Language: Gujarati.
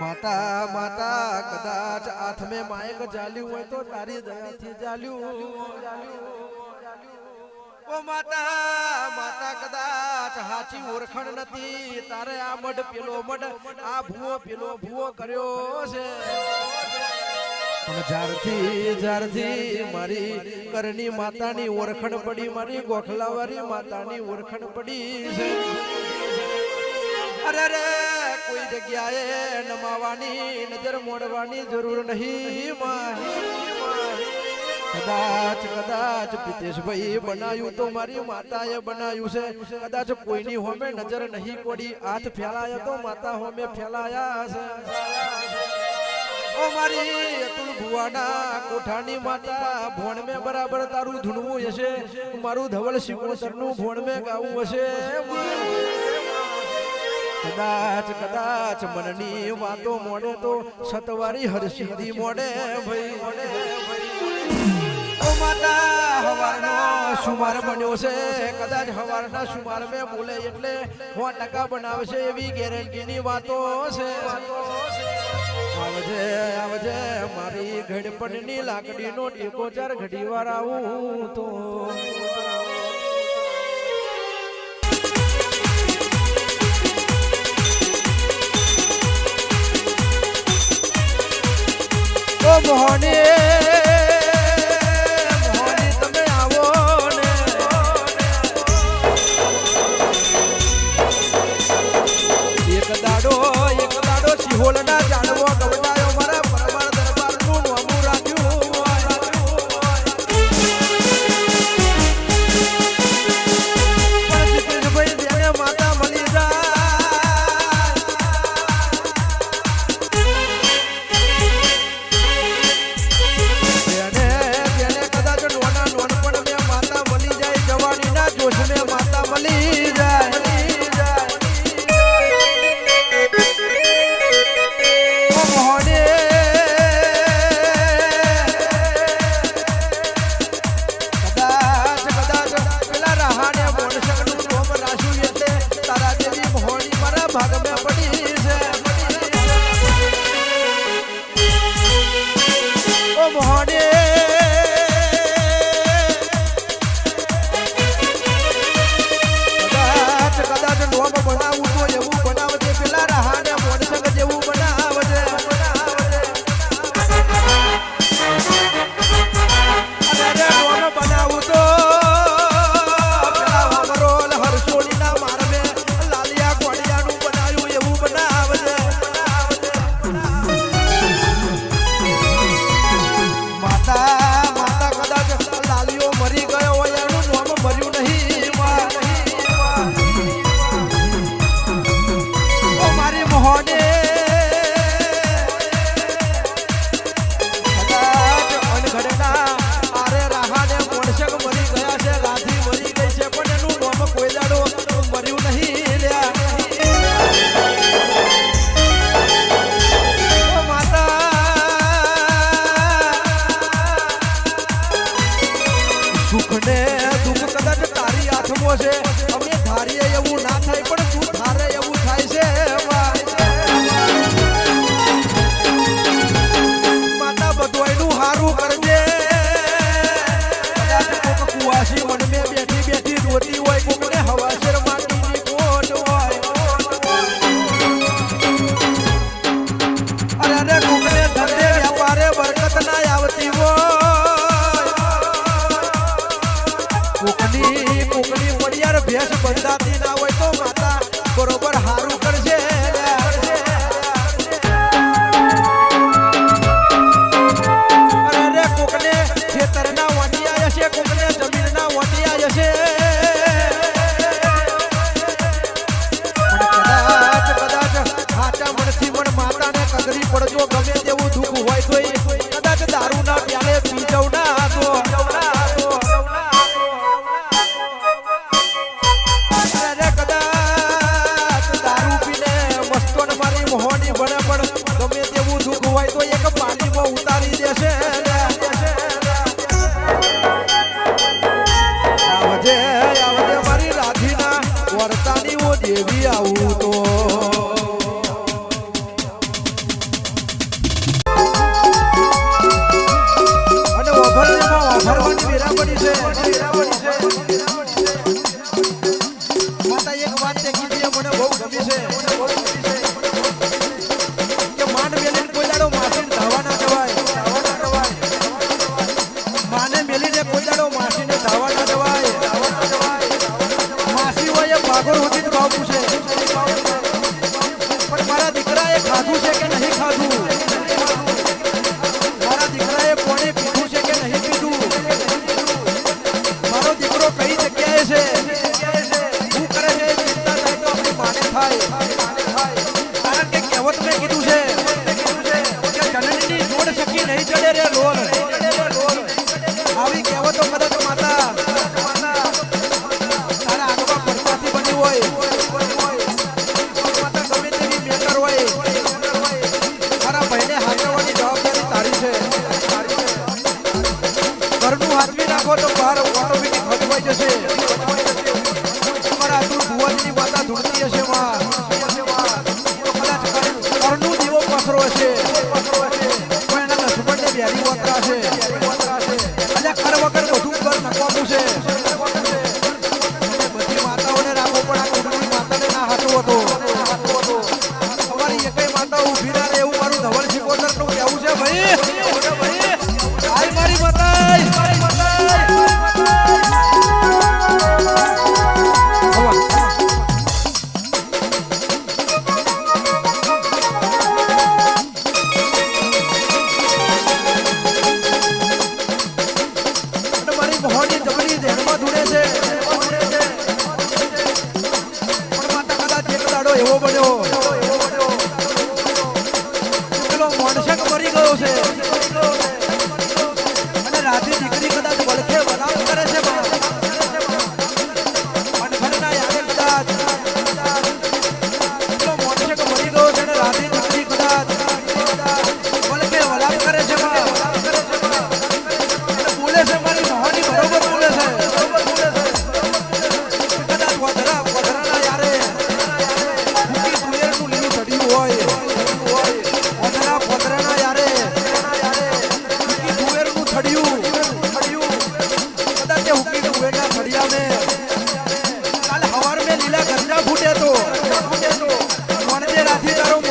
માતા માતા, કદાચ હાથમે માયક જાલ્યું હોય તો તારી દયાથી જાલ્યું ઓ માતા માતા, કદાચ હાચી ઓળખણ નથી. તારે આ મઢ પેલો મઢ, આ ભૂવો પેલો ભૂવો કર્યો છે. જ્યારથી મારી કરની માતાની ઓળખણ પડી, મારી ગોખલાવારી માતાની ઓળખણ પડી છે. અરે કોઈ જગ્યાએ નમાવાની, નજર મોડવાની જરૂર નહીં કદાચ કદાચ પિતેશભાઈ બનાવ્યું તો મારી માતાએ બનાવ્યું છે. કદાચ કોઈની હોમે નજર નહીં પડી, હાથ ફેલાયા તો માતા હોમે ફેલાયા છે. ઓ મારી માતા, ભોણ મે બરાબર તારું ધૂણવું હશે. મારું ધવલ શિકોતરનું ભોણ મે ગાવું હશે. કદાચ કદાચ મનની વાતો મોડે તો સતવારી હરસિદ્ધિ મોડે ભાઈ. ઓ માતા, હવારનો સુમાર બન્યો છે. કદાચ હવારના સુમાર મે બોલે એટલે ટકા બનાવશે એવી ગેરંટીની વાતો છે. આવજે આવજે, મારી ઘડપણની લાકડીનો ટેકો ચાર ઘડી વાર આવું તો. ઓ કદાચ કદાચ નોમ બનાવું તો સુખ ને દુઃખ કદાચ તારી હાથમાં છે. અમે ધારીએ એવું ના થાય, પણ તું ધારે એવું થાય છે. માતા બધું એનું હારું કરજે. કુવાસી su cuenta tiene vuelto હોય તો એક પાણીમાં ઉતારી દેશે. cuídalo más. 谢谢。જબરી છે. 자로